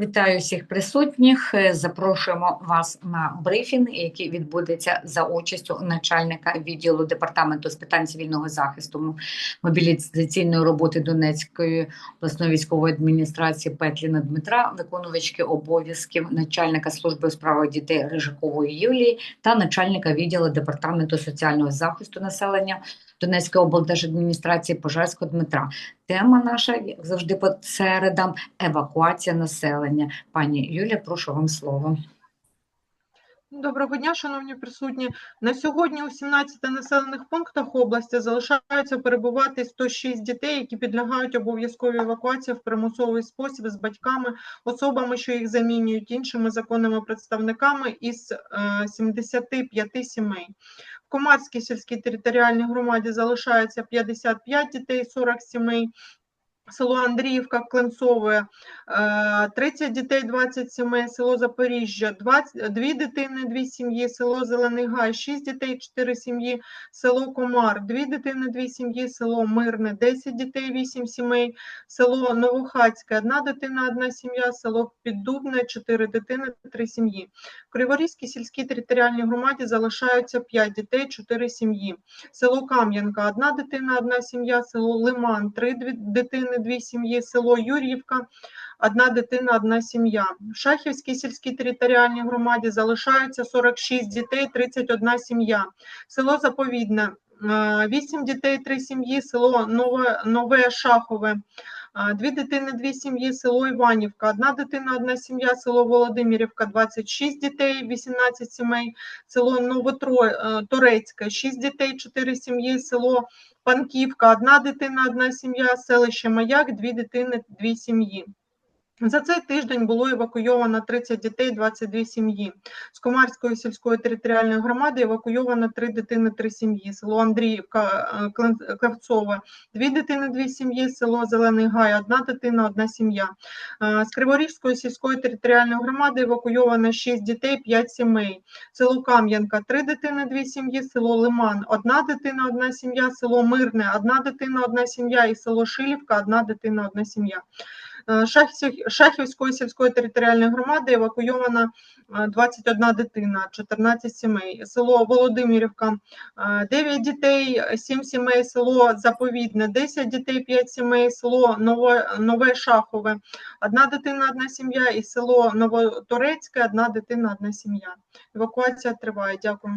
Вітаю всіх присутніх. Е, Запрошуємо вас на брифінг, який відбудеться за участю начальника відділу департаменту з питань цивільного захисту мобілізаційної роботи Донецької обласної військової адміністрації Петліна Дмитра, виконувачки обов'язків начальника служби у справах дітей Рижакової Юлії та начальника відділу департаменту соціального захисту населення Донецької облдержадміністрації Пожарського Дмитра. Тема наша, як завжди, по середам евакуація населення. Пані Юлія, прошу вам слово. Доброго дня, шановні присутні. На сьогодні у 17 населених пунктах області залишаються перебувати 106 дітей, які підлягають обов'язковій евакуації в примусовий спосіб з батьками, особами, що їх замінюють, іншими законними представниками із е, 75 сімей. В Комарській сільській територіальній громаді залишається 55 дітей, 40 сімей. Село Андріївка, Кленцове, е, 30 дітей, 20 сімей, село Запоріжжя, 20, 2 дитини, 2 сім'ї, село Зелений Гай, 6 дітей, 4 сім'ї, село Комар, 2 дитини, 2 сім'ї, село Мирне, 10 дітей, 8 сімей, село Новохацьке, 1 дитина, 1 сім'я, село Піддубне, 4 дитини, 3 сім'ї. В Криворізькій сільській територіальній громаді залишаються 5 дітей, 4 сім'ї. Село Кам'янка, 1 дитина, 1 сім'я, село Лиман, 3 дитини, 2 сім'ї, село Юр'ївка, одна дитина, одна сім'я. В Шахівській сільській територіальній громаді залишаються 46 дітей, 31 сім'я. Село Заповідне, 8 дітей, 3 сім'ї, село Нове, Нове Шахове. Дві дитини, дві сім'ї, село Іванівка, одна дитина, одна сім'я, село Володимирівка, 26 дітей, 18 сімей, село Новоторецьке, 6 дітей, 4 сім'ї, село Панківка, одна дитина, одна сім'я, селище Маяк, дві дитини, дві сім'ї. За цей тиждень було евакуйовано 30 дітей, 22 сім'ї. З Комарської сільської територіальної громади евакуйовано 3 дитини, 3 сім'ї. Село Андріївка, е, Клевцове, 2 дитини, 2 сім'ї, село Зелений Гай, одна дитина, одна сім'я. Е, З Криворізької сільської територіальної громади евакуйовано 6 дітей, 5 сімей. Село Кам'янка, 3 дитини, 2 сім'ї, село Лиман, одна дитина, одна сім'я, село Мирне, одна дитина, одна сім'я і село Шилівка, одна дитина, одна сім'я. Е, Шахівської сільської територіальної громади евакуйована е, 21 дитина, 14 сімей. Село Володимирівка, е, 9 дітей, 7 сімей, село Заповідне, 10 дітей, 5 сімей, село Нове, Шахове, одна дитина, одна сім'я і село Новоторецьке, одна дитина, одна сім'я. Евакуація триває. Дякую.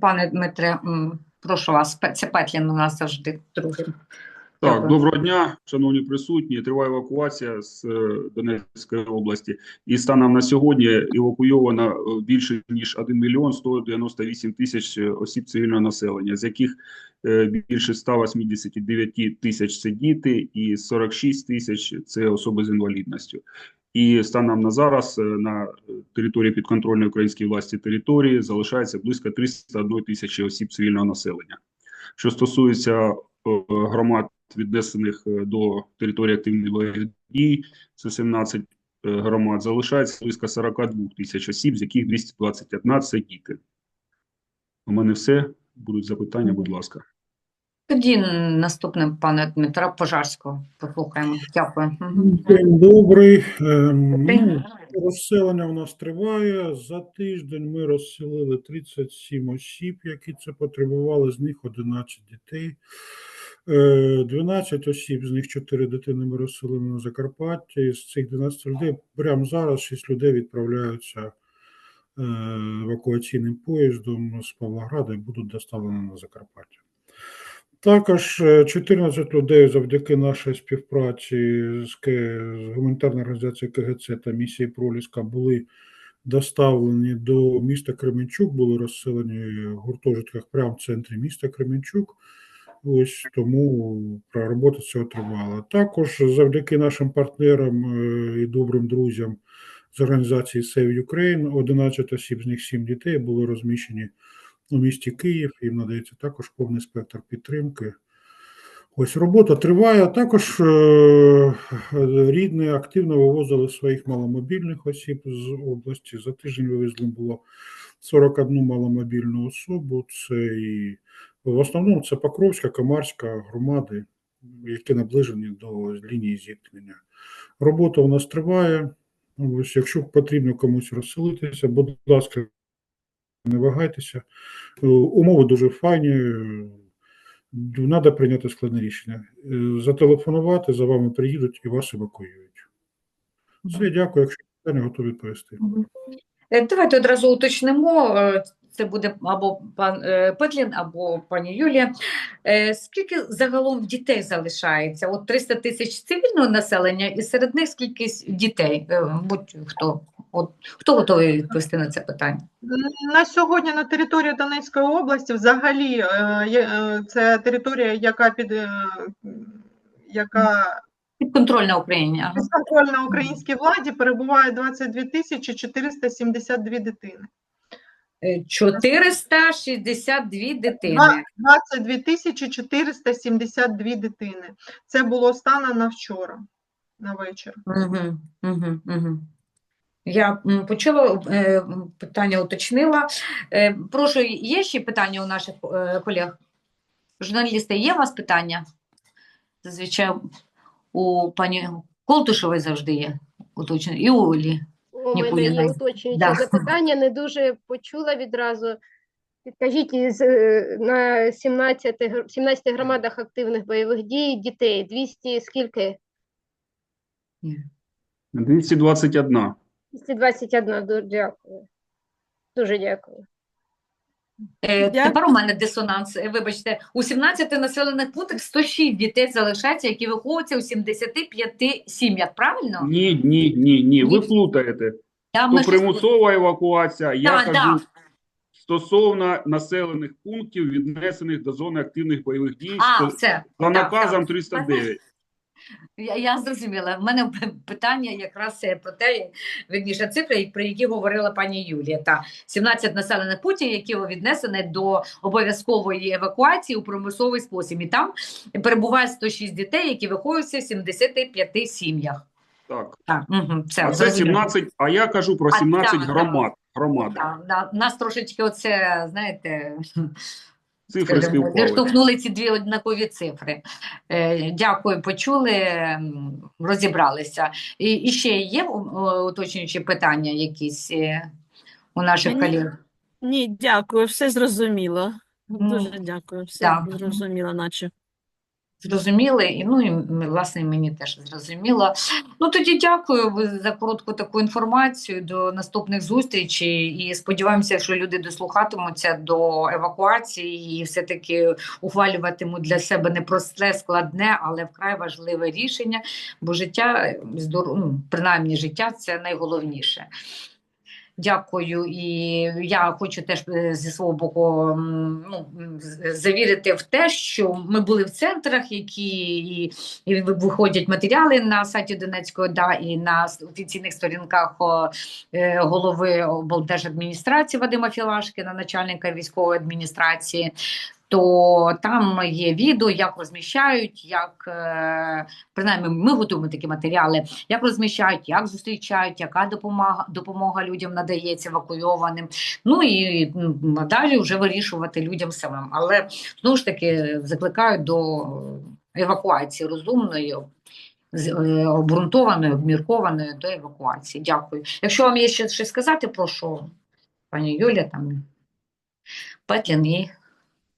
Пане Дмитре, прошу вас, це Петлін у нас завжди другий. Так, доброго дня, шановні присутні. Триває евакуація з е, Донецької області. І станом на сьогодні евакуйовано е, більше ніж 1 мільйон 198 тисяч е, осіб цивільного населення, з яких більше 189 тисяч це діти і 46 тисяч це особи з інвалідністю. І станом на зараз на території підконтрольної українській власті території залишається близько 301 тисячі осіб цивільного населення. Що стосується громад, віднесених е, до території активних бойових дій, це 17 е, громад, залишається близько 42 тисяч осіб, з яких 221 – це діти. У мене все. Будуть запитання, будь ласка. Тоді наступним пане Дмитра Пожарського послухаємо. Дякую. День добрий. Ем, День. Ну, розселення у нас триває. За тиждень ми розселили 37 осіб, які це потребували, з них 11 дітей. Е, 12 осіб, з них 4 дитини ми розселили на Закарпатті. З цих 12 людей прямо зараз 6 людей відправляються е, евакуаційним поїздом з Павлограда і будуть доставлені на Закарпаття. Також е, 14 людей завдяки нашій співпраці з, гуманітарною організацією КГЦ та місією Проліска були доставлені до міста Кременчук, були розселені в гуртожитках прямо в центрі міста Кременчук. Ось тому робота цього тривала. Також завдяки нашим партнерам е, і добрим друзям з організації Save Ukraine 11 осіб, з них 7 дітей були розміщені у місті Київ. Їм надається також повний спектр підтримки. Ось робота триває. Також е, рідні активно вивозили своїх маломобільних осіб з області. За тиждень вивезли було 41 маломобільну особу. Це і в основному це Покровська, Камарська громади. які наближені до лінії зіткнення. Робота у нас триває. Ось, якщо потрібно комусь розселитися, будь ласка, не вагайтеся. Е, Умови дуже файні. Треба прийняти складне рішення. Е, Зателефонувати, за вами приїдуть і вас евакуюють. Все, дякую. Якщо питання, готові відповісти. Е, Давайте одразу уточнимо. Це буде або пан е, Петлін, або пані Юлія. Е, Скільки загалом дітей залишається? От 300 тисяч цивільного населення, і серед них скільки дітей? Е, Будь-хто. От хто готовий відповісти на це питання? На сьогодні на території Донецької області взагалі це територія, яка під яка Підконтрольна Україні. Підконтрольна українській владі, перебуває 22 тисячі 472 дитини. Е, 462 дитини. Два- 22 тисячі 472 дитини. Це було станом на вчора, на вечір. Угу, угу, угу. Я почула е, питання, уточнила. Е, Прошу, є ще питання у наших е, колег? Журналісти, є у вас питання? Зазвичай у пані Колтушевої завжди є уточнення. І у Олі. У Ніколи мене не- є уточнююче Да. запитання, не дуже почула відразу. Підкажіть, із, е, на 17, гр- 17 громадах активних бойових дій дітей 200 скільки? Ні. 221. 221, дуже дякую. Дуже дякую. Е, Дякую. Тепер у мене дисонанс. Е, Вибачте, у 17 населених пунктах 106 дітей залишається, які виховуються у 75 сім'ях. Правильно? Ні, ні, ні, ні. Ви плутаєте. Я То примусова евакуація. Я Да, кажу да. стосовно населених пунктів, віднесених до зони активних бойових дій А, за все. за наказом так. 309. Я, я зрозуміла. В мене питання якраз е, про те, вірніше, цифри, про які говорила пані Юлія. Та 17 населених пунктів, які віднесені до обов'язкової евакуації у примусовий спосіб. І там перебуває 106 дітей, які виховуються в 75 сім'ях. Так. Так, угу, все, А це 17, а я кажу про А, 17 да, да. громад. Так, да, нас трошечки оце, знаєте, Цифри скажімо, співпали. зіштовхнули ці дві однакові цифри. Е, Дякую, почули, розібралися. І, і ще є уточнюючі питання якісь е, у наших Ні. колег? Ні, дякую, все зрозуміло. Ну, Дуже дякую, все так. зрозуміло, наче. Зрозуміли, і ну і власне мені теж зрозуміло. Ну тоді дякую за коротку таку інформацію. До наступних зустрічей. І сподіваємося, що люди дослухатимуться до евакуації і все-таки ухвалюватимуть для себе непросте, складне, але вкрай важливе рішення. Бо життя ну, принаймні життя це найголовніше. Дякую, і я хочу теж е, зі свого боку ну, завірити в те, що ми були в центрах, які і, і виходять матеріали на сайті Донецької ОДА і на офіційних сторінках е, голови облдержадміністрації Вадима Філашкіна, начальника військової адміністрації. То там є відео, як розміщають, як е, принаймні ми готуємо такі матеріали, як розміщають, як зустрічають, яка допомога, допомога людям надається евакуйованим. Ну і м, надалі вже вирішувати людям самим. Але знову ж таки закликаю до евакуації розумної, з- е, обґрунтованої, обміркованої до евакуації. Дякую. Якщо вам є ще щось сказати, прошу пані Юля, там Петлін і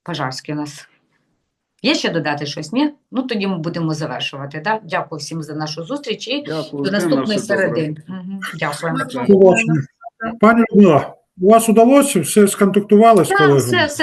Пожарський у нас. Є ще додати щось? Ні? Ну тоді ми будемо завершувати. Да? Дякую всім за нашу зустріч і Дякую. до наступної середи. Мгм. Дякую. Пані Людмила, у вас удалося все сконтактували з Так, колегами? все, все